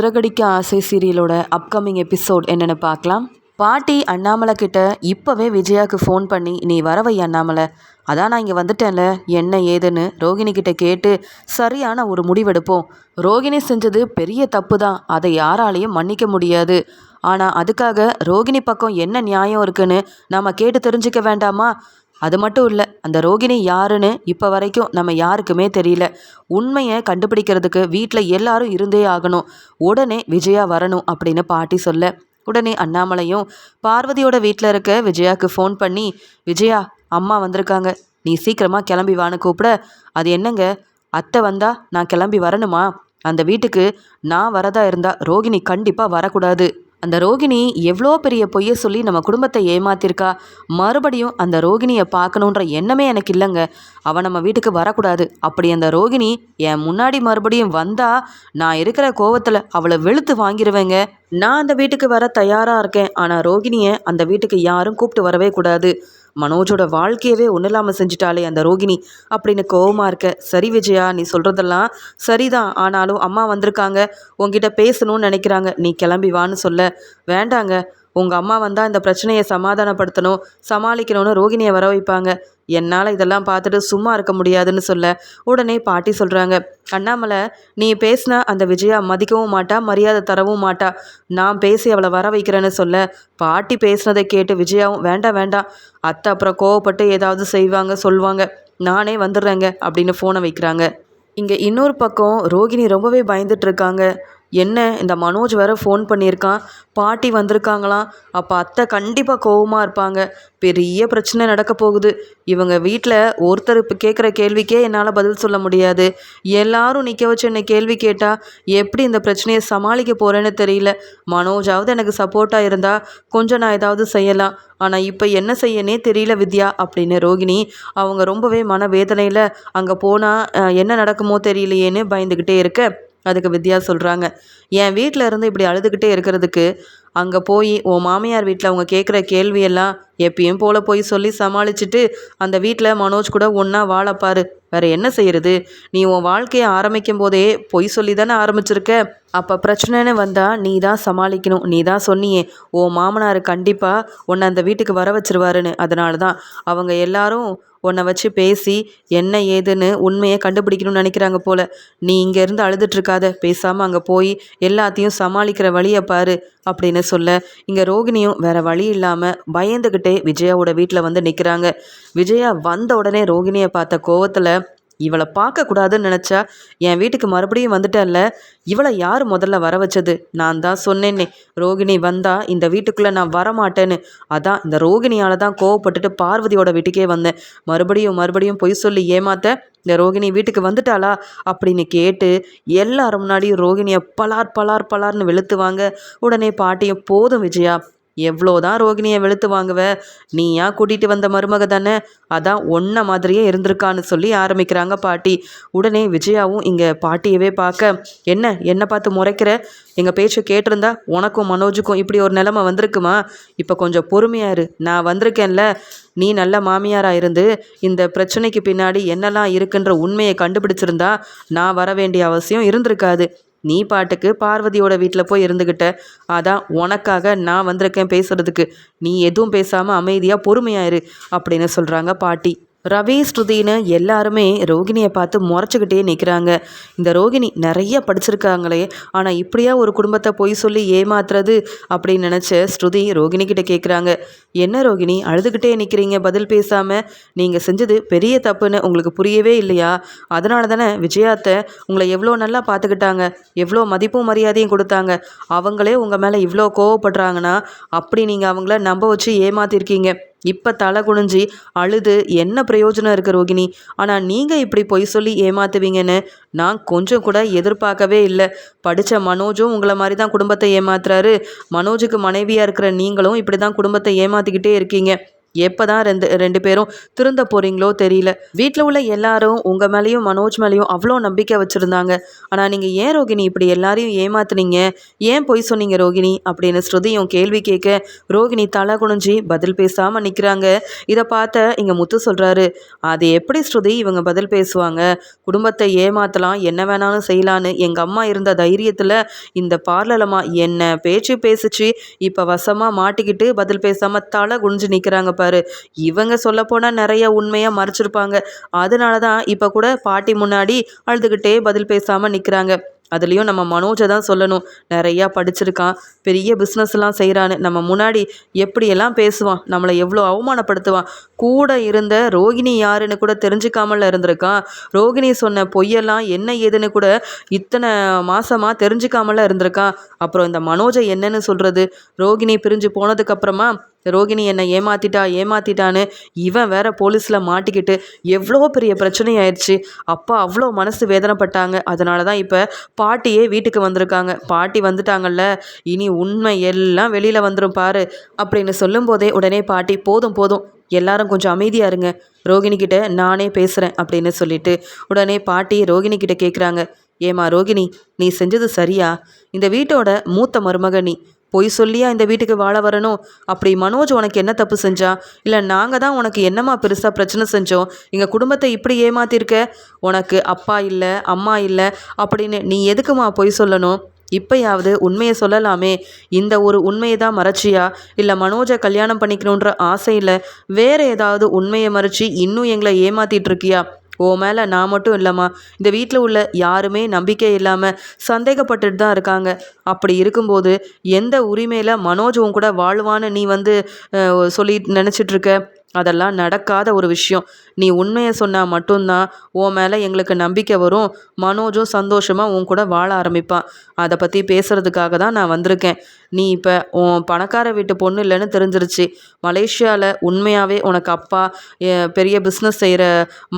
சிறகடிக்க ஆசை சீரியலோட upcoming episode என்னென்னு பார்க்கலாம். பாட்டி அண்ணாமலை கிட்ட இப்போவே விஜயாவுக்கு ஃபோன் பண்ணி நீ வரவை அண்ணாமலை. அதான் நான் இங்கே வந்துட்டேன்ல. என்ன ஏதுன்னு? ரோகிணி கிட்ட கேட்டு சரியான ஒரு முடிவெடுப்போம். ரோகிணி செஞ்சது பெரிய தப்பு தான் அதை யாராலையும் மன்னிக்க முடியாது. ஆனால் அதுக்காக ரோகிணி பக்கம் என்ன நியாயம் இருக்குன்னு நாம் கேட்டு தெரிஞ்சுக்க வேண்டாமா? அது மட்டும் இல்லை அந்த ரோகிணி யாருன்னு இப்போ வரைக்கும் நம்ம யாருக்குமே தெரியல. உண்மையை கண்டுபிடிக்கிறதுக்கு வீட்டில் எல்லாரும் இருந்தே ஆகணும். உடனே விஜயா வரணும் அப்படின்னு பாட்டி சொல்ல. உடனே அண்ணாமலையும் பார்வதியோட வீட்டில் இருக்க விஜயாவுக்கு ஃபோன் பண்ணி விஜயா அம்மா வந்திருக்காங்க. நீ சீக்கிரமாக கிளம்பி வான்னு கூப்பிட. அது என்னங்க? அத்தை வந்தா நான் கிளம்பி வரணுமா? அந்த வீட்டுக்கு நான் வரதா இருந்தா ரோகிணி கண்டிப்பாக வரக்கூடாது. அந்த ரோகிணி எவ்வளோ பெரிய பொய்யை சொல்லி நம்ம குடும்பத்தை ஏமாத்திருக்கா? மறுபடியும் அந்த ரோகிணியை பார்க்கணுன்ற எண்ணமே எனக்கு இல்லைங்க. அவன் நம்ம வீட்டுக்கு வரக்கூடாது. அப்படி அந்த ரோகிணி என் முன்னாடி மறுபடியும் வந்தா நான் இருக்கிற கோவத்தில் அவளை வெளுத்து வாங்கிடுவேங்க நான் அந்த வீட்டுக்கு வர தயாராக இருக்கேன். ஆனால் ரோகிணியை அந்த வீட்டுக்கு யாரும் கூப்பிட்டு வரவே கூடாது. மனோஜோட வாழ்க்கையவே ஒன்றும் இல்லாமல் செஞ்சுட்டாலே அந்த ரோகிணி. அப்படின்னு கோவமாக இருக்க சரி விஜயா நீ சொல்கிறதெல்லாம் சரிதான். ஆனாலும் அம்மா வந்திருக்காங்க. உங்ககிட்ட பேசணும்னு நினைக்கிறாங்க. நீ கிளம்பி வான்னு சொல்ல. வேண்டாங்க. உங்கள் அம்மா வந்தால் இந்த பிரச்சனையை சமாதானப்படுத்தணும் சமாளிக்கணும்னு ரோகிணியை வர வைப்பாங்க. என்னால் இதெல்லாம் பார்த்துட்டு சும்மா இருக்க முடியாதுன்னு சொல்ல உடனே பாட்டி சொல்கிறாங்க அண்ணாமலை நீ பேசினா அந்த விஜயா மதிக்கவும் மாட்டா மரியாதை தரவும் மாட்டா. நான் பேசி அவளை வர வைக்கிறேன்னு சொல்ல பாட்டி பேசுனதை கேட்டு விஜயாவும் வேண்டாம் வேண்டாம். அத்தை அப்புறம் கோவப்பட்டு ஏதாவது செய்வாங்க சொல்லுவாங்க நானே வந்துடுறேங்க அப்படின்னு ஃபோனை வைக்கிறாங்க. இங்கே இன்னொரு பக்கம் ரோகிணி ரொம்பவே பயந்துட்டுருக்காங்க என்ன இந்த மனோஜ் வேற ஃபோன் பண்ணியிருக்கான். பாட்டி வந்திருக்காங்களாம். அப்போ அத்தை கண்டிப்பாக கோவமாக இருப்பாங்க. பெரிய பிரச்சனை நடக்க போகுது. இவங்க வீட்டில் ஒருத்தர் இப்போ கேட்குற கேள்விக்கே என்னால் பதில் சொல்ல முடியாது. எல்லாரும் நிற்க வச்சு என்னை கேள்வி கேட்டால் எப்படி இந்த பிரச்சனையை சமாளிக்க போகிறேன்னு தெரியல. மனோஜாவது எனக்கு சப்போர்ட்டாக இருந்தால் கொஞ்சம் நான் ஏதாவது செய்யலாம். ஆனால் இப்போ என்ன செய்யனே தெரியல வித்யா அப்படின்னு ரோகிணி அவங்க ரொம்பவே மன வேதனையில் அங்கே போனால் என்ன நடக்குமோ தெரியலையேன்னு பயந்துக்கிட்டே இருக்க. அதுக்கு வித்யா சொல்கிறாங்க என் வீட்டில் இருந்து இப்படி அழுதுகிட்டே இருக்கிறதுக்கு அங்கே போய் உன் மாமியார் வீட்டில் அவங்க கேட்குற கேள்வியெல்லாம் எப்பயும் போல் போய் சொல்லி சமாளிச்சுட்டு அந்த வீட்டில் மனோஜ் கூட ஒன்றா வாழப்பாரு வேற என்ன செய்யறது? நீ உன் வாழ்க்கையை ஆரம்பிக்கும் போதே பொய் சொல்லி தானே ஆரம்பிச்சிருக்க. அப்போ பிரச்சனைன்னு வந்தால் நீ தான் சமாளிக்கணும். நீ தான் சொன்னியே ஓ மாமனார் கண்டிப்பாக உன்னை அந்த வீட்டுக்கு வர வச்சிருவாருன்னு. அதனால தான் அவங்க எல்லாரும் உன்னை வச்சு பேசி என்ன ஏதுன்னு உண்மையை கண்டுபிடிக்கணும்னு நினைக்கிறாங்க போல. நீ இங்கேருந்து அழுதுட்ருக்காத பேசாமல் அங்கே போய் எல்லாத்தையும் சமாளிக்கிற வழியை பாரு அப்படின்னு சொல்ல இங்கே ரோகிணியும் வேற வழி இல்லாமல் பயந்துக்கிட்டே விஜயாவோட வீட்டில் வந்து நிற்கிறாங்க விஜயா வந்த உடனே ரோகிணியை பார்த்த கோவத்தில் இவளை பார்க்கக்கூடாதுன்னு நினச்சா என் வீட்டுக்கு மறுபடியும் வந்துட்டல்ல இவளை யார் முதல்ல வர வச்சது? நான் தான் சொன்னேன்னே. ரோகிணி வந்தா இந்த வீட்டுக்குள்ளே நான் வரமாட்டேன்னு. அதான் இந்த ரோகிணியால் தான் கோவப்பட்டுட்டு பார்வதியோட வீட்டுக்கே வந்தேன். மறுபடியும் மறுபடியும் பொய் சொல்லி ஏமாத்த இந்த ரோகிணி வீட்டுக்கு வந்துட்டாளா? அப்படின்னு கேட்டு எல்லாரும் முன்னாடியும் ரோகிணியை பலார் பலார் பலார்னு வெளுத்துவாங்க. உடனே பாட்டியும் போதும் விஜயா எவ்வளோதான் ரோகிணியை வெளுத்து வாங்குவ? நீயா கூட்டிகிட்டு வந்த மருமக தானே? அதான் ஒன்றை மாதிரியே இருந்திருக்கான்னு சொல்லி ஆரம்பிக்கிறாங்க பாட்டி. உடனே விஜயாவும் இங்கே பாட்டியவே பார்க்க என்ன என்னை பார்த்து முறைக்கிற? எங்கள் பேச்சை கேட்டிருந்தா உனக்கும் மனோஜுக்கும் இப்படி ஒரு நிலமை வந்திருக்குமா? இப்போ கொஞ்சம் பொறுமையாரு நான் வந்திருக்கேன்ல. நீ நல்ல மாமியாராக இருந்து இந்த பிரச்சனைக்கு பின்னாடி என்னெல்லாம் இருக்குன்ற உண்மையை கண்டுபிடிச்சிருந்தா நான் வர வேண்டிய அவசியம் இருந்திருக்காது. நீ பாட்டுக்கு பார்வதியோட வீட்டில் போய் இருந்துக்கிட்ட அதான் உனக்காக நான் வந்திருக்கேன் பேசுறதுக்கு. நீ எதுவும் பேசாமல் அமைதியாக பொறுமையாயிரு அப்படின்னு சொல்கிறாங்க பாட்டி. ரவி ஸ்ருதின்னு எல்லாருமே ரோகிணியை பார்த்து முறைச்சிக்கிட்டே நிற்கிறாங்க இந்த ரோகிணி நிறைய படிச்சிருக்காங்களே. ஆனால் இப்படியா ஒரு குடும்பத்தை பொய் சொல்லி ஏமாத்துறது அப்படின்னு நினச்ச ஸ்ருதி ரோகிணி கிட்ட கேட்குறாங்க என்ன ரோகிணி அழுதுகிட்டே நிற்கிறீங்க பதில் பேசாமல் நீங்கள் செஞ்சது பெரிய தப்புன்னு உங்களுக்கு புரியவே இல்லையா? அதனால தானே விஜயாத்தை உங்களை எவ்வளோ நல்லா பார்த்துக்கிட்டாங்க எவ்வளோ மதிப்பும் மரியாதையும் கொடுத்தாங்க. அவங்களே உங்கள் மேலே இவ்வளோ கோவப்படுறாங்கன்னா அப்படி நீங்கள் அவங்கள நம்ப வச்சு ஏமாத்திருக்கீங்க. இப்போ தலை குனிஞ்சி அழுது என்ன பிரயோஜனம் இருக்குது ரோகிணி? ஆனால் நீங்கள் இப்படி பொய் சொல்லி ஏமாத்துவீங்கன்னு நான் கொஞ்சம் கூட எதிர்பார்க்கவே இல்லை. படித்த மனோஜும் உங்களை மாதிரி தான் குடும்பத்தை ஏமாத்துறாரு. மனோஜுக்கு மனைவியாக இருக்கிற நீங்களும் இப்படி தான் குடும்பத்தை ஏமாற்றிக்கிட்டே இருக்கீங்க. எப்பதான் ரெண்டு ரெண்டு பேரும் திருந்த போறீங்களோ தெரியல. வீட்டில் உள்ள எல்லாரும் உங்க மேலேயும் மனோஜ் மேலேயும் அவ்வளோ நம்பிக்கை வச்சிருந்தாங்க. ஆனா நீங்க ஏன் ரோகிணி இப்படி எல்லாரையும் ஏமாத்துனீங்க? ஏன் பொய் சொன்னீங்க ரோகிணி? அப்படின்னு ஸ்ருதியும் கேள்வி கேட்க ரோகிணி தலை குனிஞ்சி பதில் பேசாம நிற்கிறாங்க இதை பார்த்த இங்க முத்து சொல்றாரு அது எப்படி ஸ்ருதி இவங்க பதில் பேசுவாங்க? குடும்பத்தை ஏமாத்தலாம் என்ன வேணாலும் செய்யலான்னு எங்க அம்மா இருந்த தைரியத்துல இந்த பார்லலமா என்ன பேச்சு பேசிச்சு இப்போ வசமா மாட்டிக்கிட்டு பதில் பேசாம தலை குனிஞ்சு நிற்கிறாங்க பாரு. இவங்க சொல்லப்போனால் நிறைய உண்மையாக மறைச்சிருப்பாங்க. அதனால தான் இப்போ கூட பாட்டி முன்னாடி அழுதுகிட்டே பதில் பேசாமல் நிற்கிறாங்க அதுலேயும் நம்ம மனோஜை தான் சொல்லணும். நிறையா படிச்சிருக்கான். பெரிய பிஸ்னஸ்லாம் செய்கிறான்னு நம்ம முன்னாடி எப்படியெல்லாம் பேசுவான்? நம்மளை எவ்வளோ அவமானப்படுத்துவான்? கூட இருந்த ரோகிணி யாருன்னு கூட தெரிஞ்சுக்காமல இருந்திருக்கான். ரோகிணி சொன்ன பொய்யெல்லாம் என்ன ஏதுன்னு கூட இத்தனை மாதமாக தெரிஞ்சுக்காமல இருந்திருக்கான். அப்புறம் இந்த மனோஜை என்னன்னு சொல்கிறது ரோகிணி பிரிஞ்சு போனதுக்கப்புறமா ரோகிணி என்னை ஏமாத்திட்டா ஏமாத்திட்டான்னு இவன் வேற போலீஸில் மாட்டிக்கிட்டு எவ்வளோ பெரிய பிரச்சனை ஆயிடுச்சு அப்பா அவ்வளோ மனசு வேதனைப்பட்டாங்க. அதனால தான் இப்போ பாட்டியே வீட்டுக்கு வந்திருக்காங்க. பாட்டி வந்துட்டாங்கல்ல இனி உண்மை எல்லாம் வெளியில் வந்துடும் பாரு அப்படின்னு சொல்லும்போதே உடனே பாட்டி போதும் போதும். எல்லாரும் கொஞ்சம் அமைதியாக இருங்க. ரோகிணிக்கிட்ட நானே பேசுகிறேன் அப்படின்னு சொல்லிட்டு உடனே பாட்டி ரோகிணிக்கிட்ட கேட்குறாங்க ஏமா ரோகிணி நீ செஞ்சது சரியா? இந்த வீட்டோட மூத்த மருமக நீ பொய் சொல்லியா இந்த வீட்டுக்கு வாழ வரணும்? அப்படி மனோஜ் உனக்கு என்ன தப்பு செஞ்சா? இல்லை நாங்கள் தான் உனக்கு என்னம்மா பெருசாக பிரச்சனை செஞ்சோம்? எங்கள் குடும்பத்தை இப்படி ஏமாத்திருக்க? உனக்கு அப்பா இல்லை அம்மா இல்லை அப்படின்னு நீ எதுக்குமா பொய் சொல்லணும்? இப்போயாவது உண்மையை சொல்லலாமே. இந்த ஒரு உண்மையை தான் மறைச்சியா? இல்லை மனோஜை கல்யாணம் பண்ணிக்கணுன்ற ஆசையில் வேற ஏதாவது உண்மையை மறைச்சி இன்னும் எங்களை ஏமாத்திட்டு இருக்கியா? ஓ மேலே நான் மட்டும் இல்லைம்மா. இந்த வீட்டில் உள்ள யாருமே நம்பிக்கை இல்லாமல் சந்தேகப்பட்டுட்டு தான் இருக்காங்க. அப்படி இருக்கும்போது எந்த உரிமையில் மனோஜ் உன் கூட வாழ்வான்னு நீ வந்து சொல்லி நினச்சிட்ருக்க அதெல்லாம் நடக்காத ஒரு விஷயம். நீ உண்மையை சொன்னால் மட்டும்தான் உன் மேலே எங்களுக்கு நம்பிக்கை வரும். மனோஜும் சந்தோஷமாக உன் கூட வாழ ஆரம்பிப்பான் அதை பற்றி பேசுகிறதுக்காக தான் நான் வந்திருக்கேன். நீ இப்போ உன் பணக்கார வீட்டு பொண்ணு இல்லைன்னு தெரிஞ்சிருச்சு. மலேசியாவில் உண்மையாகவே உனக்கு அப்பா பெரிய பிஸ்னஸ் செய்கிற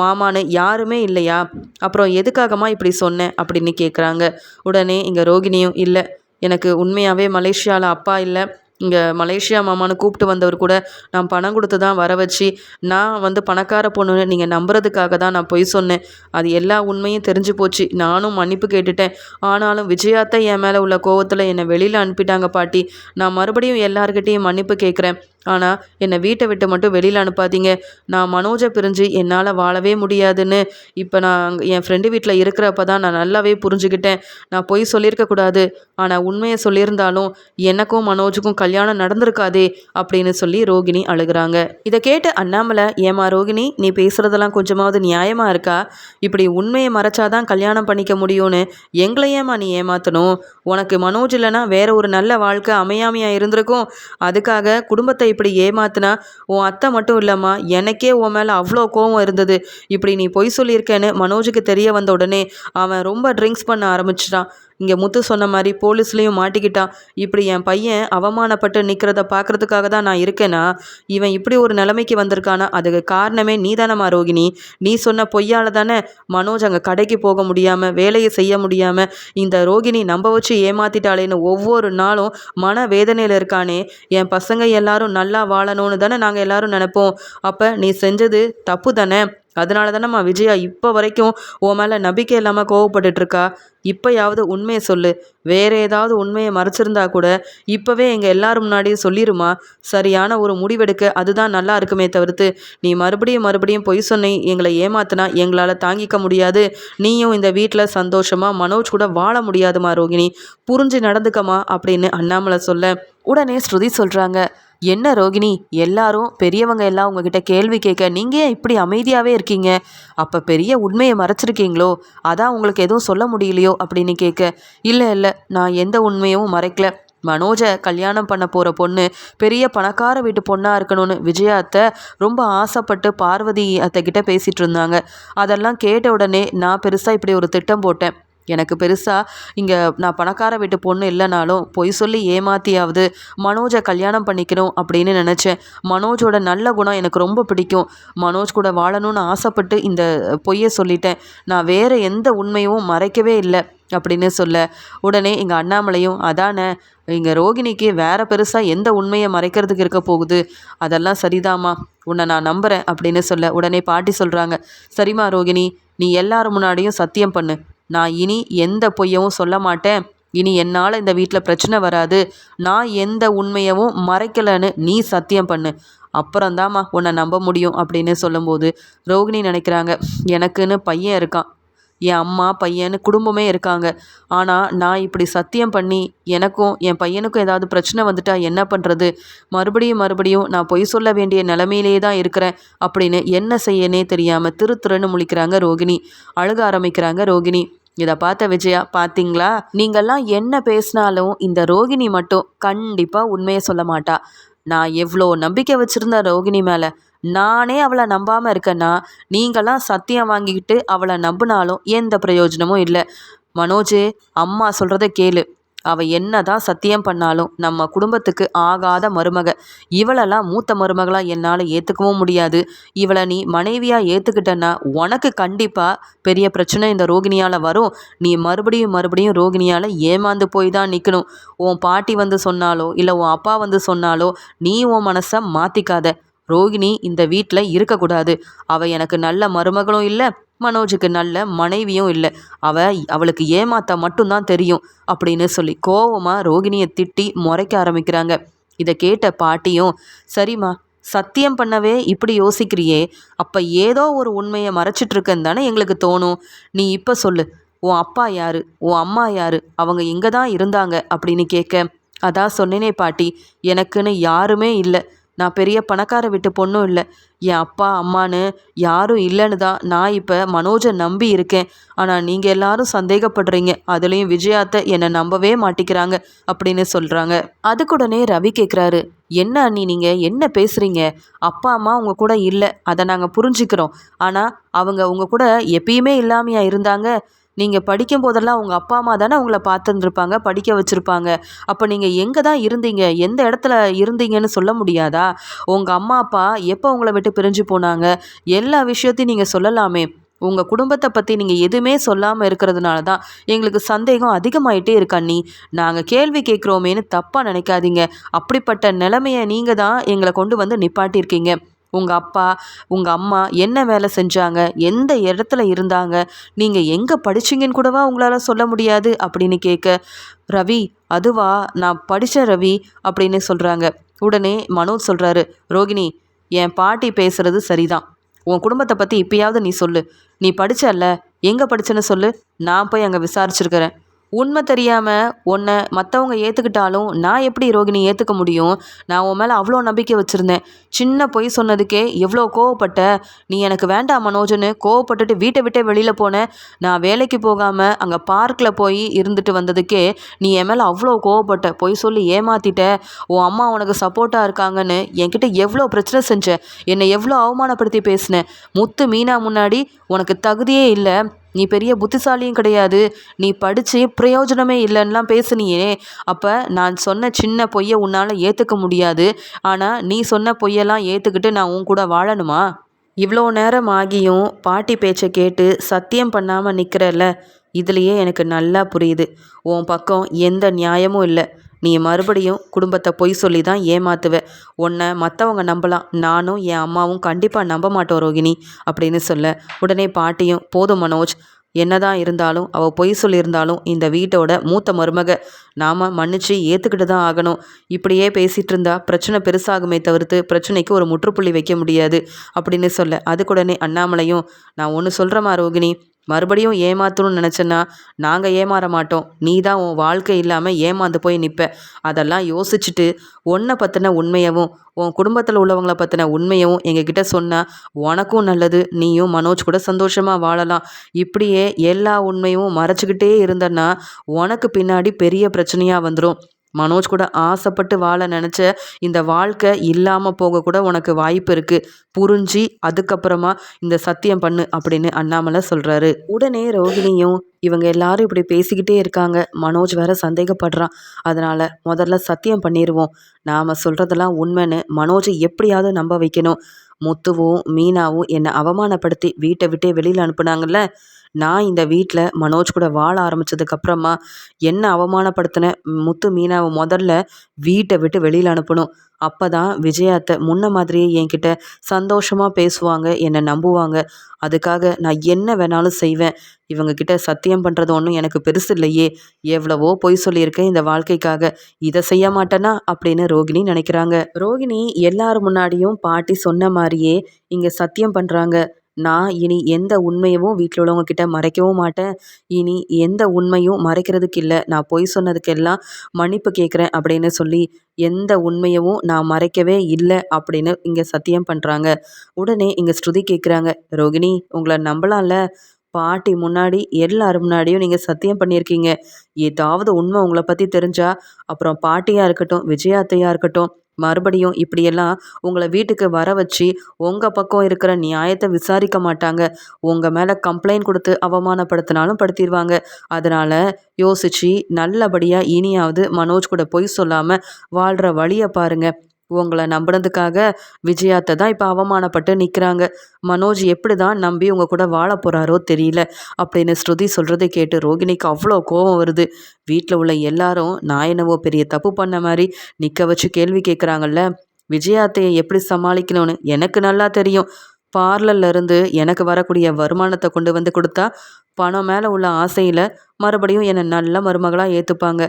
மாமான்னு யாருமே இல்லையா? அப்புறம் எதுக்காகமா இப்படி சொன்னேன் அப்படின்னு கேட்குறாங்க உடனே இங்கே ரோகிணியும் இல்லை எனக்கு உண்மையாகவே மலேசியாவில் அப்பா இல்லை. இங்கே மலேசியா மாமான்னு கூப்பிட்டு வந்தவர் கூட நான் பணம் கொடுத்து தான் வர வச்சு நான் வந்து பணக்கார பொண்ணுன்னு நீங்கள் நம்புறதுக்காக தான் நான் பொய் சொன்னேன். அது எல்லா உண்மையும் தெரிஞ்சு போச்சு. நானும் மன்னிப்பு கேட்டுட்டேன். ஆனாலும் விஜயாத்தை என் மேலே உள்ள கோவத்தில் என்னை வெளியில் அனுப்பிட்டாங்க பாட்டி. நான் மறுபடியும் எல்லாருக்கிட்டேயும் மன்னிப்பு கேட்குறேன் ஆனால் என்னை வீட்டை விட்டு மட்டும் வெளியில் அனுப்பாதீங்க. நான் மனோஜை பிரிஞ்சு என்னால் வாழவே முடியாதுன்னு. இப்போ நான் என் ஃப்ரெண்டு வீட்டில் இருக்கிறப்ப தான் நான் நல்லாவே புரிஞ்சுக்கிட்டேன். நான் பொய் சொல்லியிருக்கக்கூடாது ஆனால் உண்மையை சொல்லியிருந்தாலும் எனக்கும் மனோஜுக்கும் கல்யாணம் நடந்திருக்காதே அப்படின்னு சொல்லி ரோகிணி அழுகிறாங்க. இதை கேட்டு அண்ணாமலை ஏமா ரோகிணி நீ பேசுகிறதெல்லாம் கொஞ்சமாவது நியாயமாக இருக்கா? இப்படி உண்மையை மறைச்சாதான் கல்யாணம் பண்ணிக்க முடியும்னு எங்களை ஏமா நீ ஏமாற்றணும் உனக்கு மனோஜ் இல்லைன்னா வேற ஒரு நல்ல வாழ்க்கை அமையாமையாக இருந்திருக்கும். அதுக்காக குடும்பத்தை இப்படி ஏமாத்தினா உன் அத்தை மட்டும் இல்லைம்மா எனக்கே உன் மேலே அவ்வளோ கோவம் இருந்தது. இப்படி நீ பொய் சொல்லியிருக்கேன்னு மனோஜுக்கு தெரிய வந்த உடனே அவன் ரொம்ப ட்ரிங்க்ஸ் பண்ண ஆரம்பிச்சிட்டான். இங்கே முத்து சொன்ன மாதிரி போலீஸ்லேயும் மாட்டிக்கிட்டான். இப்படி என் பையன் அவமானப்பட்டு நிற்கிறத பார்க்குறதுக்காக தான் நான் இருக்கேனா? இவன் இப்படி ஒரு நிலைமைக்கு வந்திருக்கானா? அதுக்கு காரணமே நீ தானம்மா ரோகிணி. நீ சொன்ன பொய்யால் தானே மனோஜ் அங்கே கடைக்கு போக முடியாமல் வேலையை செய்ய முடியாமல் இந்த ரோகிணி நம்ப வச்சு ஏமாத்திட்டாளேன்னு ஒவ்வொரு நாளும் மன வேதனையில் இருக்கானே. என் பசங்க எல்லாரும் நல்லா வாழணும்னு தானே நாங்கள் எல்லாரும் நினைப்போம். அப்போ நீ செஞ்சது தப்பு தானே? அதனால தானேம்மா விஜயா இப்போ வரைக்கும் உன் மேலே நம்பிக்கை இல்லாமல் கோவப்பட்டுட்ருக்கா? இப்போயாவது உண்மையை சொல்லு. வேறு ஏதாவது உண்மையை மறைச்சிருந்தா கூட இப்போவே எங்கள் எல்லாரும் முன்னாடியும் சொல்லிடுமா சரியான ஒரு முடிவெடுக்க அதுதான் நல்லா இருக்குமே தவிர்த்து நீ மறுபடியும் மறுபடியும் பொய் சொன்னை எங்களை ஏமாத்தினா எங்களால் தாங்கிக்க முடியாது. நீயும் இந்த வீட்டில் சந்தோஷமாக மனோஜ் கூட வாழ முடியாதுமா ரோகிணி. புரிஞ்சு நடந்துக்கமா அப்படின்னு அண்ணாமலை சொல்ல உடனே ஸ்ருதி சொல்கிறாங்க என்ன ரோகிணி எல்லாரும் பெரியவங்க எல்லாம் உங்ககிட்ட கேள்வி கேட்க நீங்கள் ஏன் இப்படி அமைதியாகவே இருக்கீங்க? அப்போ பெரிய உண்மையை மறைச்சிருக்கீங்களோ? அதான் உங்களுக்கு எதுவும் சொல்ல முடியலையோ அப்படின்னு கேட்க இல்லை இல்லை நான் எந்த உண்மையும் மறைக்கல. மனோஜை கல்யாணம் பண்ண போகிற பொண்ணு பெரிய பணக்கார வீட்டு பொண்ணாக இருக்கணும்னு விஜயா அத்தை ரொம்ப ஆசைப்பட்டு பார்வதி அத்தை கிட்ட பேசிகிட்டு இருந்தாங்க. அதெல்லாம் கேட்ட உடனே நான் பெருசாக இப்படி ஒரு திட்டம் போட்டேன். எனக்கு பெருசாக இங்கே நான் பணக்கார வீட்டு பொண்ணு இல்லைனாலும் பொய் சொல்லி ஏமாத்தியாவது மனோஜை கல்யாணம் பண்ணிக்கணும் அப்படின்னு நினச்சேன். மனோஜோட நல்ல குணம் எனக்கு ரொம்ப பிடிக்கும். மனோஜ் கூட வாழணும்னு ஆசைப்பட்டு இந்த பொய்யை சொல்லிட்டேன். நான் வேறு எந்த உண்மையும் மறைக்கவே இல்லை அப்படின்னு சொல்ல. உடனே எங்கள் அண்ணாமலையும் அதானே இங்கே ரோகிணிக்கு வேற பெருசாக எந்த உண்மையை மறைக்கிறதுக்கு இருக்க போகுது? அதெல்லாம் சரிதாம்மா உன்னை நான் நம்புகிறேன் அப்படின்னு சொல்ல. உடனே பாட்டி சொல்கிறாங்க சரிம்மா ரோகிணி நீ எல்லார் முன்னாடியும் சத்தியம் பண்ணு. நான் இனி எந்த பொய்யவும் சொல்ல மாட்டேன். இனி என்னால் இந்த வீட்டில் பிரச்சனை வராது. நான் எந்த உண்மையவும் மறைக்கலைன்னு நீ சத்தியம் பண்ணு. அப்புறம்தாம்மா உன்னை நம்ப முடியும் அப்படின்னு சொல்லும்போது ரோகிணி நினைக்கிறாங்க எனக்குன்னு பையன் இருக்கான். என் அம்மா பையன் குடும்பமே இருக்காங்க. ஆனால் நான் இப்படி சத்தியம் பண்ணி எனக்கும் என் பையனுக்கும் ஏதாவது பிரச்சனை வந்துட்டா என்ன பண்ணுறது மறுபடியும் மறுபடியும் நான் பொய் சொல்ல வேண்டிய நிலமையிலே தான் இருக்கிறேன் அப்படின்னு என்ன செய்யனே தெரியாமல் திரு திருன்னு முழிக்கிறாங்க ரோகிணி. அழுக ஆரம்பிக்கிறாங்க ரோகிணி. இதை பார்த்த விஜயா பார்த்தீங்களா நீங்கள்லாம் என்ன பேசினாலும் இந்த ரோகிணி மட்டும் கண்டிப்பாக உண்மையை சொல்ல மாட்டா. நான் எவ்வளோ நம்பிக்கை வச்சுருந்தேன் ரோகிணி மேலே. நானே அவளை நம்பாமல் இருக்கேன்னா நீங்களாம் சத்தியம் வாங்கிக்கிட்டு அவளை நம்பினாலும் எந்த பிரயோஜனமும் இல்லை. மனோஜ் அம்மா சொல்கிறத கேளு. அவள் என்ன தான் சத்தியம் பண்ணாலும் நம்ம குடும்பத்துக்கு ஆகாத மருமக. இவளெல்லாம் மூத்த மருமகளாக என்னால் ஏற்றுக்கவும் முடியாது. இவளை நீ மனைவியாக ஏற்றுக்கிட்டன்னா உனக்கு கண்டிப்பாக பெரிய பிரச்சனை இந்த ரோகிணியால் வரும். நீ மறுபடியும் மறுபடியும் ரோகிணியால் ஏமாந்து போய் தான் நிற்கணும் உன் பாட்டி வந்து சொன்னாலோ இல்லை உன் அப்பா வந்து சொன்னாலோ நீ உன் மனசை மாற்றிக்காத ரோகிணி இந்த வீட்டில் இருக்கக்கூடாது. அவள் எனக்கு நல்ல மருமகளும் இல்லை மனோஜுக்கு நல்ல மனைவியும் இல்லை. அவ அவளுக்கு ஏமாத்த மட்டும்தான் தெரியும் அப்படின்னு சொல்லி கோவமாக ரோகிணியை திட்டி முறைக்க ஆரம்பிக்கிறாங்க. இதை கேட்ட பாட்டியும் சரிம்மா சத்தியம் பண்ணவே இப்படி யோசிக்கிறியே அப்போ ஏதோ ஒரு உண்மையை மறைச்சிட்டுருக்கன்னு தானே எங்களுக்கு தோணும். நீ இப்போ சொல்லு உன் அப்பா யாரு உன் அம்மா யாரு அவங்க எங்கே தான் இருந்தாங்க அப்படின்னு கேட்க அதான் சொன்னேனே பாட்டி எனக்குன்னு யாருமே இல்லை. நான் பெரிய பணக்கார வீட்டு பொண்ணும் இல்லை. என் அப்பா அம்மான்னு யாரும் இல்லைன்னு தான் நான் இப்போ மனோஜை நம்பி இருக்கேன். ஆனால் நீங்கள் எல்லாரும் சந்தேகப்படுறீங்க. அதுலேயும் விஜயாத்தை என்னை நம்பவே மாட்டிக்கிறாங்க அப்படின்னு சொல்கிறாங்க அதுக்குடனே ரவி கேட்குறாரு என்ன அண்ணி நீங்கள் என்ன பேசுகிறீங்க அப்பா அம்மா உங்கள் கூட இல்லை. அதை நாங்கள் புரிஞ்சுக்கிறோம். ஆனால் அவங்க உங்கள் கூட எப்பயுமே இல்லாமையா இருந்தாங்க. நீங்கள் படிக்கும் போதெல்லாம் உங்கள் அப்பா அம்மா தானே உங்களை பார்த்துருந்துருப்பாங்க படிக்க வச்சுருப்பாங்க. அப்போ நீங்கள் எங்கே தான் இருந்தீங்க? எந்த இடத்துல இருந்தீங்கன்னு சொல்ல முடியாதா? உங்கள் அம்மா அப்பா எப்போ உங்களை விட்டு பிரிஞ்சு போனாங்க? எல்லா விஷயத்தையும் நீங்கள் சொல்லலாமே. உங்கள் குடும்பத்தை பற்றி நீங்கள் எதுவுமே சொல்லாமல் இருக்கிறதுனால தான் எங்களுக்கு சந்தேகம் அதிகமாயிட்டே இருக்கா நீ நாங்கள் கேள்வி கேட்குறோமேன்னு தப்பாக நினைக்காதீங்க. அப்படிப்பட்ட நிலைமையை நீங்கள் தான் எங்களை கொண்டு வந்து நிப்பாட்டியிருக்கீங்க. உங்கள் அப்பா உங்கள் அம்மா என்ன வேலை செஞ்சாங்க எந்த இடத்துல இருந்தாங்க நீங்கள் எங்கே படிச்சிங்கன்னு கூடவா உங்களால் சொல்ல முடியாது அப்படின்னு கேட்க ரவி அதுவா? நான் படித்த ரவி அப்படின்னு சொல்கிறாங்க உடனே மனோஜ் சொல்கிறாரு ரோகிணி என் பாட்டி பேசுகிறது சரிதான். உன் குடும்பத்தை பற்றி இப்பயாவது நீ சொல்லு. நீ படித்தல்ல எங்கே படித்தேன்னு சொல்லு? நான் போய் அங்கே விசாரிச்சிருக்கிறேன். உண்மை தெரியாமல் உன்னை மற்றவங்க ஏற்றுக்கிட்டாலும் நான் எப்படி ரோகிணி ஏற்றுக்க முடியும்? நான் உன் மேலே அவ்வளோ நம்பிக்கை வச்சுருந்தேன். சின்ன பொய் சொன்னதுக்கே எவ்வளோ கோவப்பட்ட நீ எனக்கு வேண்டாம் மனோஜன்னு கோவப்பட்டுட்டு வீட்டை விட்டே வெளியில் போனேன் நான் வேலைக்கு போகாமல் அங்கே பார்க்கில் போய் இருந்துட்டு வந்ததுக்கே நீ என் மேலே அவ்வளோ கோவப்பட்ட. பொய் சொல்லி ஏமாற்றிட்ட உன் அம்மா உனக்கு சப்போர்ட்டாக இருக்காங்கன்னு என்கிட்ட எவ்வளோ பிரச்சனை செஞ்ச. என்னை எவ்வளோ அவமானப்படுத்தி பேசினேன் முத்து மீனா முன்னாடி உனக்கு தகுதியே இல்லை. நீ பெரிய புத்திசாலியும் கிடையாது. நீ படித்து பிரயோஜனமே இல்லைன்னெலாம் பேசுனியே. அப்போ நான் சொன்ன சின்ன பொய்யை உன்னால் ஏற்றுக்க முடியாது. ஆனால் நீ சொன்ன பொய்யெல்லாம் ஏற்றுக்கிட்டு நான் உன் கூட வாழணுமா? இவ்வளோ நேரம் ஆகியும் பாட்டி பேச்சை கேட்டு சத்தியம் பண்ணாமல் நிற்கிறல்ல இதுலேயே எனக்கு நல்லா புரியுது. உன் பக்கம் எந்த நியாயமும் இல்லை. நீ மறுபடியும் குடும்பத்தை பொய் சொல்லி தான் ஏமாத்துவ. உன்னை மற்றவங்க நம்பலாம் நானும் என் அம்மாவும் கண்டிப்பாக நம்ப மாட்டோம் ரோகிணி அப்படின்னு சொல்ல. உடனே பாட்டியும் போதும் மனோஜ். என்னதான் இருந்தாலும் அவள் பொய் சொல்லியிருந்தாலும் இந்த வீட்டோட மூத்த மருமக. நாம் மன்னிச்சு ஏற்றுக்கிட்டு தான் ஆகணும். இப்படியே பேசிகிட்டு இருந்தா பிரச்சனை பெருசாகுமே தவிர்த்து பிரச்சனைக்கு ஒரு முற்றுப்புள்ளி வைக்க முடியாது அப்படின்னு சொல்ல. அதுக்குடனே அண்ணாமலையும் நான் ஒன்று சொல்கிறேம்மா ரோகிணி. மறுபடியும் ஏமாத்தணும்னு நினச்சேன்னா நாங்கள் ஏமாற மாட்டோம். நீ தான் உன் வாழ்க்கை இல்லாமல் ஏமாந்து போய் நிற்ப அதெல்லாம் யோசிச்சுட்டு உன்னை பற்றின உண்மையவும் உன் குடும்பத்தில் உள்ளவங்கள பற்றின உண்மையவும் எங்ககிட்ட சொன்னால் உனக்கும் நல்லது நீயும் மனோஜ் கூட சந்தோஷமாக வாழலாம். இப்படியே எல்லா உண்மையும் மறைச்சிக்கிட்டே இருந்தன்னா உனக்கு பின்னாடி பெரிய பிரச்சனையாக வந்துடும் மனோஜ் கூட ஆசைப்பட்டு வாழ நினச்ச இந்த வாழ்க்கை இல்லாமல் போக கூட உனக்கு வாய்ப்பு இருக்குது புரிஞ்சு அதுக்கப்புறமா இந்த சத்தியம் பண்ணு அப்படின்னு அண்ணாமலை சொல்கிறாரு உடனே ரோகிணியும் இவங்க எல்லாரும் இப்படி பேசிக்கிட்டே இருக்காங்க. மனோஜ் வேற சந்தேகப்படுறான். அதனால் முதல்ல சத்தியம் பண்ணிடுவோம் நாம் சொல்கிறதெல்லாம் உண்மைன்னு மனோஜை எப்படியாவது நம்ப வைக்கணும். முத்துவும் மீனாவும் என்னை அவமானப்படுத்தி வீட்டை விட்டே வெளியில் அனுப்புனாங்கல்ல? நான் இந்த வீட்டில் மனோஜ் கூட வாழ ஆரம்பித்ததுக்கப்புறமா என்ன அவமானப்படுத்தின முத்து மீனாவை முதல்ல வீட்டை விட்டு வெளியில் அனுப்பணும். அப்போ தான் விஜயாத்தை முன்ன மாதிரியே என்கிட்ட சந்தோஷமாக பேசுவாங்க என்னை நம்புவாங்க. அதுக்காக நான் என்ன வேணாலும் செய்வேன். இவங்க கிட்ட சத்தியம் பண்ணுறது ஒன்றும் எனக்கு பெருசு இல்லையே. எவ்வளவோ பொய் சொல்லியிருக்கேன் இந்த வாழ்க்கைக்காக. இதை செய்ய மாட்டேனா? அப்படின்னு ரோகிணி நினைக்கிறாங்க. ரோகிணி எல்லார் முன்னாடியும் பாட்டி சொன்ன மாதிரியே இங்கே சத்தியம் பண்ணுறாங்க நான் இனி எந்த உண்மையவும் வீட்டில் உள்ளவங்கக்கிட்ட மறைக்கவும் மாட்டேன். இனி எந்த உண்மையும் மறைக்கிறதுக்கு இல்லை நான் பொய் சொன்னதுக்கெல்லாம் மன்னிப்பு கேட்குறேன் அப்படின்னு சொல்லி எந்த உண்மையவும் நான் மறைக்கவே இல்லை அப்படின்னு இங்கே சத்தியம் பண்ணுறாங்க உடனே இங்கே ஸ்ருதி கேட்குறாங்க ரோகிணி உங்களை நம்பலாம்ல. பாட்டி முன்னாடி எல்லாரும் முன்னாடியும் நீங்கள் சத்தியம் பண்ணியிருக்கீங்க. ஏதாவது உண்மை உங்களை பற்றி தெரிஞ்சா அப்புறம் பாட்டியாக இருக்கட்டும் விஜயாத்தையாக இருக்கட்டும் மறுபடியும் இப்படியெல்லாம் உங்களை வீட்டுக்கு வர வச்சு உங்கள் பக்கம் இருக்கிற நியாயத்தை விசாரிக்க மாட்டாங்க. உங்கள் மேலே கம்ப்ளைண்ட் கொடுத்து அவமானப்படுத்தினாலும் படுத்திடுவாங்க அதனால் யோசித்து நல்லபடியாக இனியாவது மனோஜ் கூட பொய் சொல்லாமல் வாழ்கிற வழியை பாருங்கள் உங்களை நம்பினதுக்காக விஜயாத்தை தான் இப்போ அவமானப்பட்டு நிற்கிறாங்க மனோஜ் எப்படி தான் நம்பி உங்கள் கூட வாழ போகிறாரோ தெரியல. அப்படின்னு ஸ்ருதி சொல்கிறதை கேட்டு ரோகிணிக்கு அவ்வளோ கோபம் வருது. வீட்டில் உள்ள எல்லாரும் நான் என்னவோ பெரிய தப்பு பண்ண மாதிரி நிற்க வச்சு கேள்வி கேட்குறாங்கல்ல விஜயாத்தையை எப்படி சமாளிக்கணும்னு எனக்கு நல்லா தெரியும். பார்லர்ல இருந்து எனக்கு வரக்கூடிய வருமானத்தை கொண்டு வந்து கொடுத்தா பணம் மேலே உள்ள ஆசையில் மறுபடியும் என்னை நல்ல மருமகளாக ஏற்றுப்பாங்க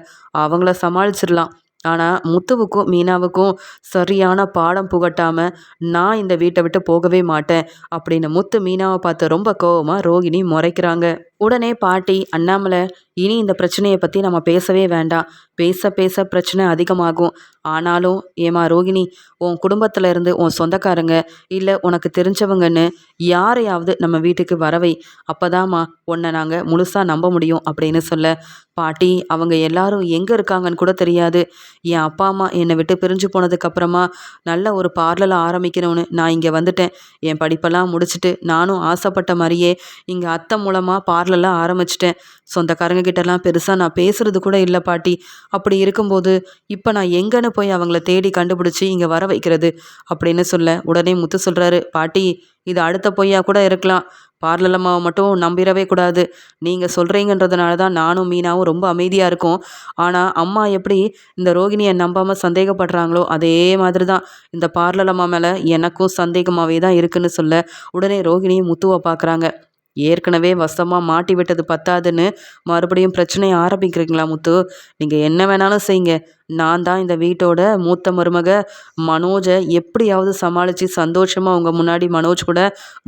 அவங்கள சமாளிச்சிடலாம். ஆனால் முத்துவுக்கும் மீனாவுக்கும் சரியான பாடம் புகட்டாமல் நான் இந்த வீட்டை விட்டு போகவே மாட்டேன் அப்படின்னு முத்து மீனாவை பார்த்து ரொம்ப கோவமாக ரோகிணி முறைக்கிறாங்க. உடனே பாட்டி அண்ணாமலை இனி இந்த பிரச்சனையை பற்றி நம்ம பேசவே வேண்டாம். பேச பேச பிரச்சனை அதிகமாகும். ஆனாலும் ஏமா ரோகிணி உன் குடும்பத்தில் இருந்து உன் சொந்தக்காரங்க இல்லை உனக்கு தெரிஞ்சவங்கன்னு யாரையாவது நம்ம வீட்டுக்கு வரவை. அப்போதாம்மா உன்னை நாங்கள் முழுசாக நம்ப முடியும் அப்படின்னு சொல்ல பாட்டி அவங்க எல்லாரும் எங்கே இருக்காங்கன்னு கூட தெரியாது. என் அப்பா அம்மா என்னை விட்டு பிரிஞ்சு போனதுக்கப்புறமா நல்ல ஒரு பார்லரை ஆரம்பிக்கணும்னு நான் இங்கே வந்துட்டேன். என் படிப்பெல்லாம் முடிச்சுட்டு நானும் ஆசைப்பட்ட மாதிரியே இங்கே அத்தை மூலமாக பார்லர் பார்லர்லாம் ஆரம்பிச்சிட்டேன். சொந்தக்காரங்க கிட்டலாம் பெருசாக நான் பேசுகிறது கூட இல்லை பாட்டி. அப்படி இருக்கும்போது இப்போ நான் எங்கன்னு போய் அவங்கள தேடி கண்டுபிடிச்சி இங்கே வர வைக்கிறது அப்படின்னு சொல்ல உடனே முத்து சொல்கிறாரு பாட்டி இது அடுத்த பொய்யா கூட இருக்கலாம். பார்லலம்மாவை அம்மாவை மட்டும் நம்பிடவே கூடாது. நீங்கள் சொல்கிறீங்கன்றதுனால தான் நானும் மீனாவும் ரொம்ப அமைதியாக இருக்கும். ஆனால் அம்மா எப்படி இந்த ரோகிணியை நம்பாமல் சந்தேகப்படுறாங்களோ அதே மாதிரி தான் இந்த பார்லலம்மா அம்மா மேலே எனக்கும் சந்தேகமாகவே தான் இருக்குன்னு சொல்ல உடனே ரோகிணியை முத்துவை பார்க்குறாங்க. ஏற்கனவே வசமாக மாட்டி விட்டது பத்தாதுன்னு மறுபடியும் பிரச்சனையை ஆரம்பிக்கிறீங்களா முத்து? நீங்கள் என்ன வேணாலும் செய்யுங்க. நான் தான் இந்த வீட்டோட மூத்த மருமக மனோஜை எப்படியாவது சமாளித்து சந்தோஷமாக உங்கள் முன்னாடி மனோஜ் கூட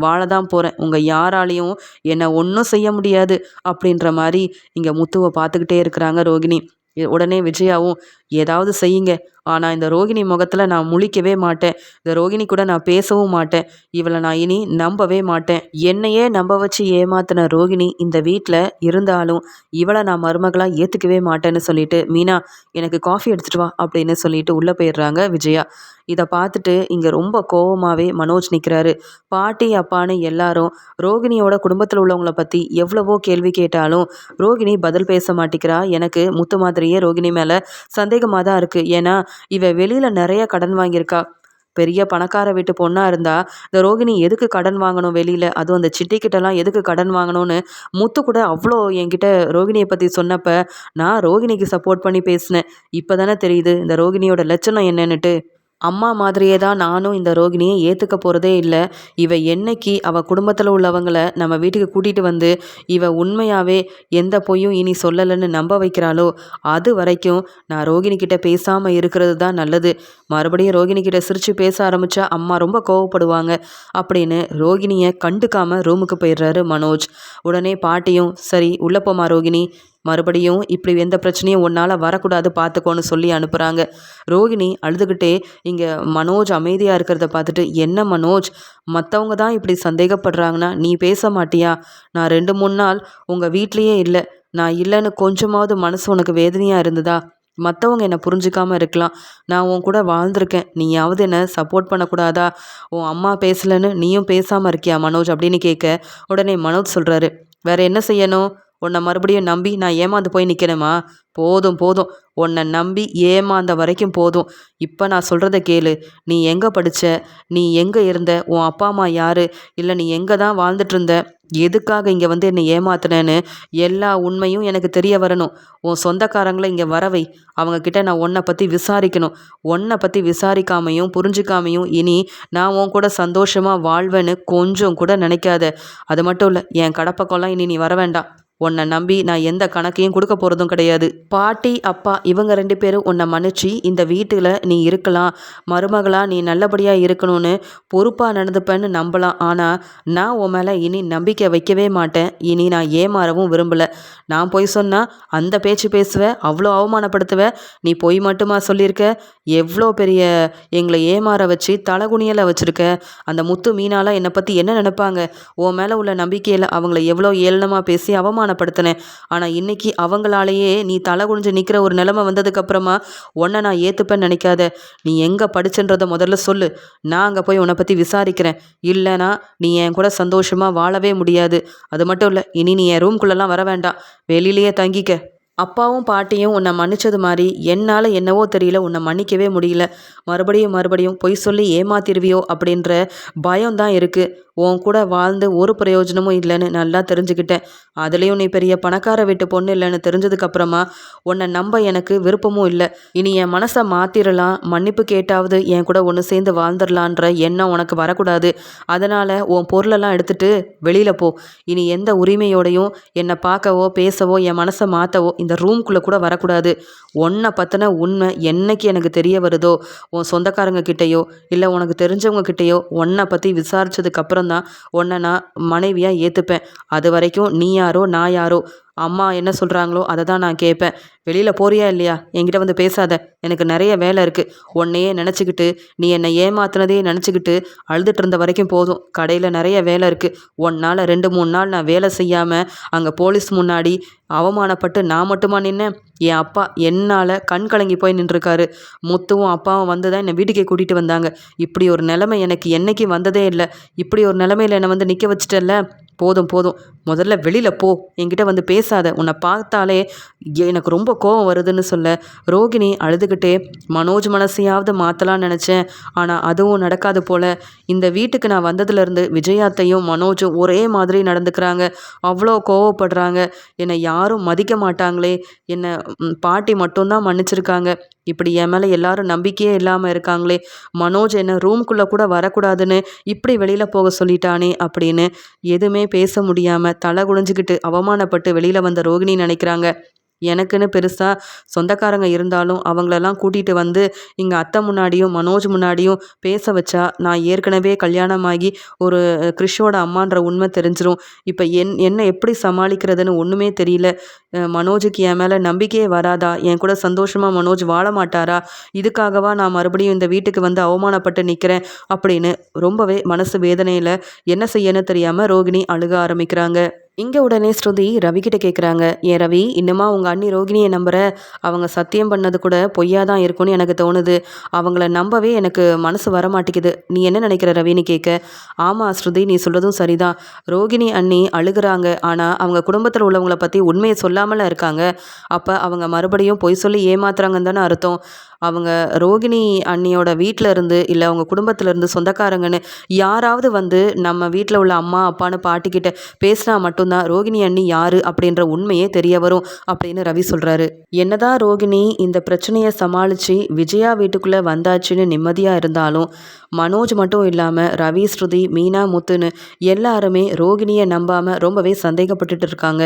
வாழ தான் போகிறேன் உங்கள் யாராலையும் என்னை ஒன்றும் செய்ய முடியாது அப்படின்ற மாதிரி இங்கே முத்துவை பார்த்துக்கிட்டே இருக்கிறாங்க ரோகிணி. உடனே விஜயாவும் ஏதாவது செய்யுங்க. ஆனால் இந்த ரோகிணி முகத்தில் நான் முழிக்கவே மாட்டேன். இந்த ரோகிணி கூட நான் பேசவும் மாட்டேன். இவளை நான் இனி நம்பவே மாட்டேன். என்னையே நம்ப வச்சு ஏமாத்தின ரோகிணி இந்த வீட்டில் இருந்தாலும் இவளை நான் மருமகளாக ஏற்றுக்கவே மாட்டேன்னு சொல்லிட்டு மீனா எனக்கு காஃபி எடுத்துகிட்டு வா அப்படின்னு சொல்லிட்டு உள்ளே போயிடுறாங்க விஜயா. இதை பார்த்துட்டு இங்கே ரொம்ப கோவமாகவே மனோஜ் நிற்கிறாரு பாட்டி அப்பான்னு எல்லாரும் ரோகிணியோட குடும்பத்தில் உள்ளவங்கள பற்றி எவ்வளவோ கேள்வி கேட்டாலும் ரோகிணி பதில் பேச மாட்டேங்கிறா எனக்கு முத்து மாதிரியே ரோகிணி மேலே சந்தேகமாக தான் இருக்குது ஏன்னா இவ வெளியில் நிறைய கடன் வாங்கியிருக்கா. பெரிய பணக்கார வீட்டு பொண்ணாக இருந்தால் இந்த ரோகிணி எதுக்கு கடன் வாங்கணும் வெளியில்? அதுவும் அந்த சிட்டிக்கிட்டலாம் எதுக்கு கடன் வாங்கணும்னு முத்து கூட அவ்வளோ என்கிட்ட ரோகிணியை பற்றி சொன்னப்போ நான் ரோகிணிக்கு சப்போர்ட் பண்ணி பேசினேன். இப்போ தானே தெரியுது இந்த ரோகிணியோட லட்சணம் என்னன்னுட்டு. அம்மா மாதிரியே தான் நானும் இந்த ரோகிணியை ஏற்றுக்க போகிறதே இல்லை. இவ என்னைக்கு அவள் குடும்பத்தில் உள்ளவங்களை நம்ம வீட்டுக்கு கூட்டிகிட்டு வந்து இவ உண்மையாகவே எந்த பொய்யும் இனி சொல்லலைன்னு நம்ப வைக்கிறாளோ அது வரைக்கும் நான் ரோகிணி கிட்ட பேசாமல் இருக்கிறது தான் நல்லது. மறுபடியும் ரோகிணி கிட்ட சிரித்து பேச ஆரம்பித்தா அம்மா ரொம்ப கோவப்படுவாங்க. அப்படின்னு ரோகிணியை கண்டுக்காமல் ரூமுக்கு போயிடுறாரு மனோஜ். உடனே பாட்டியும் சரி உள்ளே போமா ரோகிணி. மறுபடியும் இப்படி எந்த பிரச்சனையும் உன்னால் வரக்கூடாது பார்த்துக்கோன்னு சொல்லி அனுப்புகிறாங்க ரோகிணி அழுதுகிட்டே இங்கே மனோஜ் அமைதியாக இருக்கிறத பார்த்துட்டு என்ன மனோஜ்? மற்றவங்க தான் இப்படி சந்தேகப்படுறாங்கன்னா நீ பேச மாட்டியா? நான் ரெண்டு மூணு நாள் உங்கள் வீட்லேயே இல்லை. நான் இல்லைன்னு கொஞ்சமாவது மனசு உனக்கு வேதனையாக இருந்ததா? மற்றவங்க என்னை புரிஞ்சுக்காமல் இருக்கலாம். நான் உன் கூட வாழ்ந்திருக்கேன். நீயாவது என்னை சப்போர்ட் பண்ணக்கூடாதா? உன் அம்மா பேசலைன்னு நீயும் பேசாமல் இருக்கியா மனோஜ்? அப்படின்னு கேட்க உடனே மனோஜ் சொல்கிறாரு வேற என்ன செய்யணும்? உன்னை மறுபடியும் நம்பி நான் ஏமாந்து போய் நிற்கணுமா போதும் போதும். உன்னை நம்பி ஏமாந்த வரைக்கும் போதும். இப்போ நான் சொல்கிறத கேளு. நீ எங்கே படித்த நீ எங்கே இருந்த? உன் அப்பா அம்மா யார்? இல்லை நீ எங்கே தான் வாழ்ந்துட்டு இருந்த எதுக்காக இங்கே வந்து என்னை ஏமாத்துனேன்னு எல்லா உண்மையும் எனக்கு தெரிய வரணும். உன் சொந்தக்காரங்களை இங்கே வரவை அவங்கக்கிட்ட நான் உன்னை பற்றி விசாரிக்கணும். உன்னை பற்றி விசாரிக்காமையும் புரிஞ்சுக்காமையும் இனி நான் உன் கூட சந்தோஷமாக வாழ்வேன்னு கொஞ்சம் கூட நினைக்காத. அது மட்டும் இல்லை என் கடப்பக்கம்லாம் இனி நீ வர வேண்டாம். உன்னை நம்பி நான் எந்த கணக்கையும் கொடுக்க போகிறதும் கிடையாது. பாட்டி அப்பா இவங்க ரெண்டு பேரும் உன்னை மன்னிச்சு இந்த வீட்டில் நீ இருக்கலாம். மருமகளாக நீ நல்லபடியாக இருக்கணும்னு பொறுப்பாக நடந்துப்பேன்னு நம்பலாம். ஆனால் நான் உன் மேலே இனி நம்பிக்கை வைக்கவே மாட்டேன். இனி நான் ஏமாறவும் விரும்பலை. நான் பொய் சொன்னால் அந்த பேச்சு பேசுவேன் அவ்வளோ அவமானப்படுத்துவேன் நீ பொய் மட்டுமா சொல்லியிருக்க? எவ்வளோ பெரிய எங்களை ஏமாற வச்சு தலைகுனியலை வச்சுருக்க? அந்த முத்து மீனாலாம் என்னை பற்றி என்ன நினைப்பாங்க? உன் மேலே உள்ள நம்பிக்கையில் அவங்கள எவ்வளோ ஏளனமாக பேசி அவமானப்படுத்தினேன். ஆனால் இன்றைக்கி அவங்களாலேயே நீ தலை குனிஞ்சு நிற்கிற ஒரு நிலமை வந்ததுக்கப்புறமா உன்னை நான் ஏற்றுப்பேன்னு நினைக்காத. நீ எங்கே படிச்சுன்றதை முதல்ல சொல்லு. நான் அங்கே போய் உன்னை பற்றி விசாரிக்கிறேன். இல்லைனா நீ என் கூட சந்தோஷமாக வாழவே முடியாது. அது மட்டும் இல்லை இனி நீ என் ரூம்குள்ளெல்லாம் வர வேண்டாம். வெளியிலேயே தங்கிக்க. அப்பாவும் பாட்டியும் உன்னை மன்னிச்சது மாதிரி என்னால் என்னவோ தெரியல உன்னை மன்னிக்கவே முடியல. மறுபடியும் மறுபடியும் பொய் சொல்லி ஏமாத்திருவியோ அப்படின்ற பயம் தான் இருக்குது உன் கூட வாழ்ந்து ஒரு பிரயோஜனமும் இல்லைன்னு நல்லா தெரிஞ்சுக்கிட்டேன். அதுலேயும் நீ பெரிய பணக்கார வீட்டு பொண்ணு இல்லைன்னு தெரிஞ்சதுக்கப்புறமா உன்னை நம்ப எனக்கு விருப்பமும் இல்லை. இனி என் மனசை மாற்றிடலாம் மன்னிப்பு கேட்டாவது என் கூட ஒன்று சேர்ந்து வாழ்ந்துடலான்ற எண்ணம் உனக்கு வரக்கூடாது. அதனால் உன் பொருளெல்லாம் எடுத்துகிட்டு வெளியில் போ. இனி எந்த உரிமையோடையும் என்னை பார்க்கவோ பேசவோ என் மனசை மாற்றவோ இந்த ரூம்குள்ளே கூட வரக்கூடாது. ஒன்றை பற்றின உண்மை என்னைக்கு எனக்கு தெரிய வருதோ உன் சொந்தக்காரங்க கிட்டேயோ இல்லை உனக்கு தெரிஞ்சவங்க கிட்டேயோ ஒன்றை பற்றி விசாரித்ததுக்கப்புறம் தான் உன்னை நான் மனைவியாக ஏற்றுப்பேன் அது வரைக்கும் நீ யாரோ நான் யாரோ அம்மா என்ன சொல்கிறாங்களோ அதை தான் நான் கேட்பேன். வெளியில் போறியா இல்லையா? என்கிட்ட வந்து பேசாத. எனக்கு நிறைய வேலை இருக்குது உன்னையே நினச்சிக்கிட்டு நீ என்னை ஏமாத்துனதே நினச்சிக்கிட்டு அழுதுட்டு இருந்த வரைக்கும் போதும். கடையில் நிறைய வேலை இருக்குது ஒன் ரெண்டு மூணு நாள் நான் வேலை செய்யாமல் அங்கே போலீஸ் முன்னாடி அவமானப்பட்டு நான் மட்டுமா நின்னேன்? என் அப்பா என்னால் கண் கலங்கி போய் நின்றுருக்காரு. முத்துவும் அப்பாவும் வந்து தான் என்னை வீட்டுக்கே கூட்டிகிட்டு வந்தாங்க. இப்படி ஒரு நிலைமை எனக்கு என்றைக்கும் வந்ததே இல்லை. இப்படி ஒரு நிலைமையில் என்னை வந்து நிற்க வச்சிட்டல்ல? போதும் போதும். முதல்ல வெளியில் போ. என்கிட்ட வந்து பேசாத. உன்னை பார்த்தாலே எனக்கு ரொம்ப கோபம் வருதுன்னு சொல்ல. ரோகிணி அழுதுகிட்டே மனோஜ் மனசையாவது மாற்றலான்னு நினச்சேன். ஆனால் அதுவும் நடக்காது போல். இந்த வீட்டுக்கு நான் வந்ததுலேருந்து விஜயாத்தையும் மனோஜும் ஒரே மாதிரி நடந்துக்கிறாங்க. அவ்வளோ கோவப்படுறாங்க. என்னை யாரும் மதிக்க மாட்டாங்களே. என்னை பாட்டி மட்டும்தான் மன்னிச்சிருக்காங்க. இப்படி என் மேலே எல்லாரும் நம்பிக்கையே இல்லாமல் இருக்காங்களே. மனோஜ் என்ன ரூம்குள்ளே கூட வரக்கூடாதுன்னு இப்படி வெளியில் போக சொல்லிட்டானே அப்படின்னு எதுவுமே பேச முடியாமல் தலை குனிஞ்சிக்கிட்டு அவமானப்பட்டு வெளியில் வந்த ரோகிணி நினைக்கிறாங்க. எனக்குன்னு பெருசாக சொந்தக்காரங்க இருந்தாலும் அவங்களெல்லாம் கூட்டிகிட்டு வந்து இங்கே அத்தை முன்னாடியும் மனோஜ் முன்னாடியும் பேச வச்சா நான் ஏற்கனவே கல்யாணமாகி ஒரு கிறிஷோட அம்மான்ற உண்மை தெரிஞ்சிரும். இப்போ என் என்ன எப்படி சமாளிக்கிறதுன்னு ஒன்றுமே தெரியல. மனோஜுக்கு என் மேலே நம்பிக்கையே வராதா? என் கூட சந்தோஷமாக மனோஜ் வாழ மாட்டாரா? இதுக்காகவா நான் மறுபடியும் இந்த வீட்டுக்கு வந்து அவமானப்பட்டு நிற்கிறேன் அப்படின்னு ரொம்பவே மனசு வேதனையில் என்ன செய்யன்னு தெரியாமல் ரோகிணி அழுக ஆரம்பிக்கிறாங்க. இங்கே உடனே ஸ்ருதி ரவிக்கிட்ட கேட்குறாங்க ஏன் ரவி இன்னுமா உங்கள் அண்ணி ரோகிணியை நம்புற? அவங்க சத்தியம் பண்ணது கூட பொய்யா தான் இருக்கும்னு எனக்கு தோணுது. அவங்கள நம்பவே எனக்கு மனசு வர மாட்டேங்குது. நீ என்ன நினைக்கிற ரவின்னு கேட்க ஆமாம் ஸ்ருதி நீ சொல்கிறதும் சரிதான். ரோகிணி அண்ணி அழுகிறாங்க. ஆனால் அவங்க குடும்பத்தில் உள்ளவங்களை பற்றி உண்மையை சொல்லாமல் இருக்காங்க. அப்போ அவங்க மறுபடியும் பொய் சொல்லி ஏமாத்துறாங்கன்னு தானே அர்த்தம். அவங்க ரோகிணி அண்ணியோட வீட்டில் இருந்து இல்லை அவங்க குடும்பத்தில் இருந்து சொந்தக்காரங்கன்னு யாராவது வந்து நம்ம வீட்டில் உள்ள அம்மா அப்பான்னு பாட்டிக்கிட்ட பேசினா மட்டும்தான் ரோகிணி அண்ணி யார் அப்படின்ற உண்மையே தெரிய வரும் அப்படின்னு ரவி சொல்கிறாரு என்னதான் ரோகிணி இந்த பிரச்சனையை சமாளித்து விஜயா வீட்டுக்குள்ளே வந்தாச்சுன்னு நிம்மதியாக இருந்தாலும் மனோஜ் மட்டும் இல்லாமல் ரவி ஸ்ருதி மீனா முத்துன்னு எல்லாருமே ரோகிணியை நம்பாமல் ரொம்பவே சந்தேகப்பட்டுட்டு இருக்காங்க.